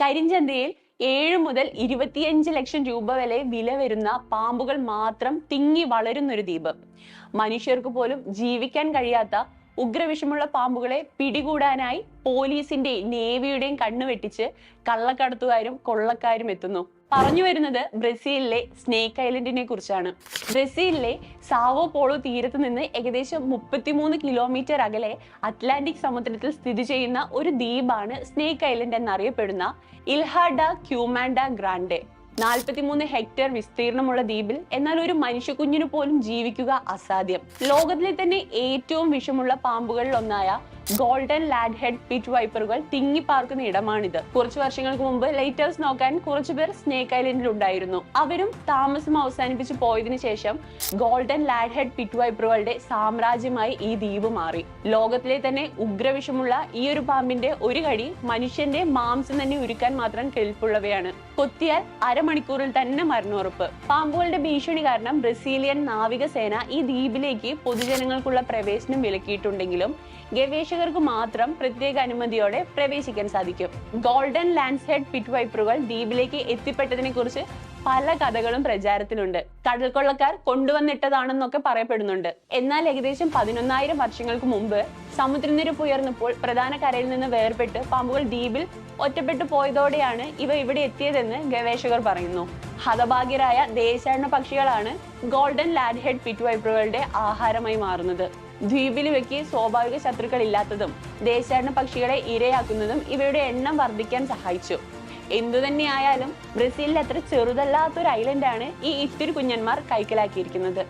കരിഞ്ചന്തയിൽ ഏഴ് മുതൽ ഇരുപത്തിയഞ്ച് ലക്ഷം രൂപ വരെ വില വരുന്ന പാമ്പുകൾ മാത്രം തിങ്ങി വളരുന്നൊരു ദ്വീപ്. മനുഷ്യർക്ക് പോലും ജീവിക്കാൻ കഴിയാത്ത ഉഗ്രവിഷമുള്ള പാമ്പുകളെ പിടികൂടാനായി പോലീസിന്റെയും നേവിയുടെയും കണ്ണു വെട്ടിച്ച് കള്ളക്കടത്തുകാരും കൊള്ളക്കാരും എത്തുന്നു. പറഞ്ഞു വരുന്നത് ബ്രസീലിലെ സ്നേക്ക് ഐലൻഡിനെ കുറിച്ചാണ്. ബ്രസീലിലെ സാവോ പോളോ തീരത്ത് നിന്ന് ഏകദേശം മുപ്പത്തിമൂന്ന് കിലോമീറ്റർ അകലെ അറ്റ്ലാന്റിക് സമുദ്രത്തിൽ സ്ഥിതി ചെയ്യുന്ന ഒരു ദ്വീപാണ് സ്നേക്ക് ഐലൻഡ് എന്നറിയപ്പെടുന്ന ഇൽഹാഡ ക്യൂമാൻഡ ഗ്രാൻഡെ. നാൽപ്പത്തിമൂന്ന് ഹെക്ടർ വിസ്തീർണമുള്ള ദ്വീപിൽ എന്നാൽ ഒരു മനുഷ്യക്കുഞ്ഞിനു പോലും ജീവിക്കുക അസാധ്യം. ലോകത്തിലെ തന്നെ ഏറ്റവും വിഷമുള്ള പാമ്പുകളിൽ ഒന്നായ ഗോൾഡൻ ലാഡ് ഹെഡ് പിറ്റ് വൈപ്പറുകൾ തിങ്ങി പാർക്കുന്ന ഇടമാണിത്. കുറച്ച് വർഷങ്ങൾക്ക് മുമ്പ് ലൈറ്റേഴ്സ് നോക്കാൻ കുറച്ചു പേർ സ്നേക്ക് ഐലൻഡിൽ ഉണ്ടായിരുന്നു. അവരും താമസം അവസാനിപ്പിച്ച് പോയതിനു ശേഷം ഗോൾഡൻ ലാഡ് ഹെഡ് പിറ്റ് വൈപ്പറുകളുടെ സാമ്രാജ്യമായി ഈ ദ്വീപ് മാറി. ലോകത്തിലെ തന്നെ ഉഗ്രവിഷമുള്ള ഈ ഒരു പാമ്പിന്റെ ഒരു കടി മനുഷ്യന്റെ മാംസം തന്നെ ഉരുക്കാൻ മാത്രം കെൽപ്പുള്ളവയാണ്. കൊത്തിയാൽ അരമണിക്കൂറിൽ തന്നെ മരണുറപ്പ് പാമ്പുകളുടെ ഭീഷണി കാരണം ബ്രസീലിയൻ നാവികസേന ഈ ദ്വീപിലേക്ക് പൊതുജനങ്ങൾക്കുള്ള പ്രവേശനം വിലക്കിയിട്ടുണ്ടെങ്കിലും ഗവേഷകർക്ക് മാത്രം പ്രത്യേക അനുമതിയോടെ പ്രവേശിക്കാൻ സാധിക്കും. ഗോൾഡൻ ലാൻഡ് ഹെഡ് പിറ്റ് വൈപ്പറുകൾ ദ്വീപിലേക്ക് എത്തിപ്പെട്ടതിനെ കുറിച്ച് പല കഥകളും പ്രചാരത്തിലുണ്ട്. കടൽക്കൊള്ളക്കാർ കൊണ്ടുവന്നിട്ടതാണെന്നൊക്കെ പറയപ്പെടുന്നുണ്ട്. എന്നാൽ ഏകദേശം പതിനൊന്നായിരം വർഷങ്ങൾക്ക് മുമ്പ് സമുദ്രനിരപ്പ് ഉയർന്നപ്പോൾ പ്രധാന കരയിൽ നിന്ന് വേർപെട്ട് പാമ്പുകൾ ദ്വീപിൽ ഒറ്റപ്പെട്ടു പോയതോടെയാണ് ഇവ ഇവിടെ എത്തിയതെന്ന് ഗവേഷകർ പറയുന്നു. ഹതഭാഗ്യരായ ദേശാടന പക്ഷികളാണ് ഗോൾഡൻ ലാഡ് ഹെഡ് പിറ്റ് വൈപ്പറുകളുടെ ആഹാരമായി മാറുന്നത്. ദ്വീപിൽ വെക്ക് സ്വാഭാവിക ശത്രുക്കൾ ഇല്ലാത്തതും ദേശാടന പക്ഷികളെ ഇരയാക്കുന്നതും ഇവയുടെ എണ്ണം വർദ്ധിക്കാൻ സഹായിച്ചു. എന്തുതന്നെയായാലും ബ്രസീലിൽ അത്ര ചെറുതല്ലാത്തൊരു ഐലൻഡാണ് ഈ ഇത്തിരി കുഞ്ഞന്മാർ കൈക്കലാക്കിയിരിക്കുന്നത്.